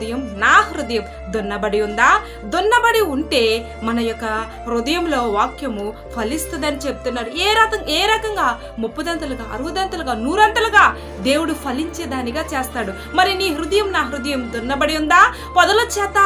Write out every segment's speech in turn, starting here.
హృదయం నా హృదయం దున్నబడి ఉందా? దున్నబడి ఉంటే మన యొక్క హృదయంలో వాక్యము ఫలిస్తుందని చెప్తున్నారు. ఏ రకం ఏ రకంగా? ముప్పుదంతలుగా అరుగుదంతలుగా నూరంతలుగా దేవుడు ఫలించేదానిగా చేస్తాడు. మరి నీ హృదయం నా హృదయం దున్నబడి ఉందా? పొదల చేత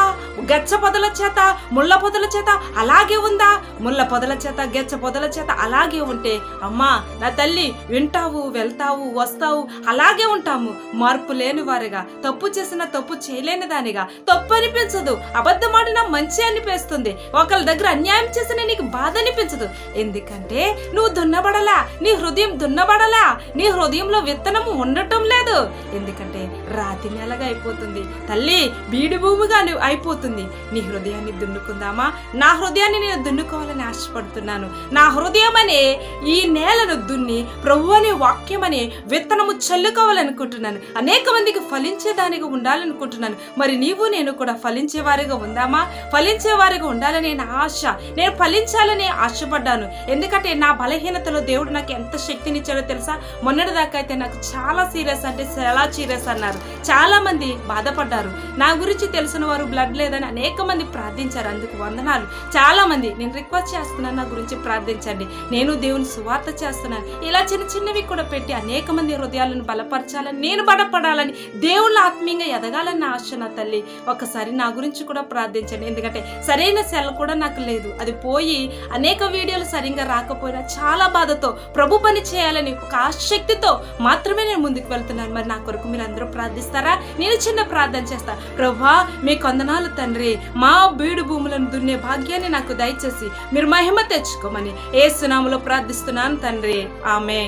గచ్చ పొదల చేత ముళ్ళ పొదల చేత అలాగే ఉందా? ముళ్ళ పొదల చేత గెచ్చ పొదల చేత అలాగే ఉంటే అమ్మా నా తల్లి వింటావు వెళ్తావు వస్తావు అలాగే ఉంటాము. మార్పు లేని వారిగా తప్పు చేసిన తప్పు చేయలేని దానిగా తప్పు అనిపించదు. అబద్ధమాడిన మంచి అనిపిస్తుంది. ఒకళ్ళ దగ్గర అన్యాయం చేసిన నీకు బాధ అనిపించదు. ఎందుకంటే నువ్వు దున్నబడలా నీ హృదయం దున్నబడలా నీ హృదయంలో విత్తనము ఉండటం లేదు. ఎందుకంటే రాతి నెలగా అయిపోతుంది. తల్లి బీడి భూమిగా అయిపోతుంది. నీ హృదయాన్ని దున్నుకుందామా? నా హృదయాన్ని నేను దున్నుకోవాలని ఆశపడుతున్నాను. నా హృదయం అనే ఈ నేలను దున్ని ప్రభు అనే వాక్యం అనే విత్తనము చల్లుకోవాలనుకుంటున్నాను. అనేక మందికి ఫలించేదానిగా ఉండాలనుకుంటున్నాను. మరి నీవు నేను కూడా ఫలించేవారిగా ఉందామా? ఫలించేవారిగా ఉండాలని నా ఆశ. నేను ఫలించాలని ఆశపడ్డాను. ఎందుకంటే నా బలహీనతలో దేవుడు నాకు ఎంత శక్తినిచ్చాడో తెలుసా? మొన్నటిదాకా అయితే నాకు చాలా చాలా సీరియస్ అంటే చాలా సీరియస్ అన్నారు. చాలా మంది బాధపడ్డారు. నా గురించి తెలిసిన వారు బ్లడ్ లేదని అనేక మంది ప్రార్థించారు. అందుకు వందనాలు. చాలా మంది నేను రిక్వెస్ట్ చేస్తున్నాను నా గురించి ప్రార్థించండి. నేను దేవుని సువార్త చేస్తున్నాను. ఇలా చిన్న చిన్నవి కూడా పెట్టి అనేక మంది హృదయాలను బలపరచాలని నేను బలపడాలని దేవుళ్ళ ఆత్మీయంగా ఎదగాలని నా ఆశ నా తల్లి. ఒకసారి నా గురించి కూడా ప్రార్థించండి. ఎందుకంటే సరైన సెల్ కూడా నాకు లేదు. అది పోయి అనేక వీడియోలు సరిగ్గా రాకపోయినా చాలా బాధతో ప్రభు పని చేయాలని ఒక ఆసక్తితో మాత్రమే నేను ముందుకు వెళ్తున్నాను మరి నా కొరకు మీరు అందరూ ప్రార్థిస్తారా? నేను చిన్న ప్రార్థన చేస్తా. ప్రభా మీ కొందనాలు తండ్రి మా బీడు భూములను దున్నే భాగ్యాన్ని నాకు దయచేసి మీరు మహిమ తెచ్చుకోమని ఏ సునాములో ప్రార్థిస్తున్నాను తండ్రి. ఆమె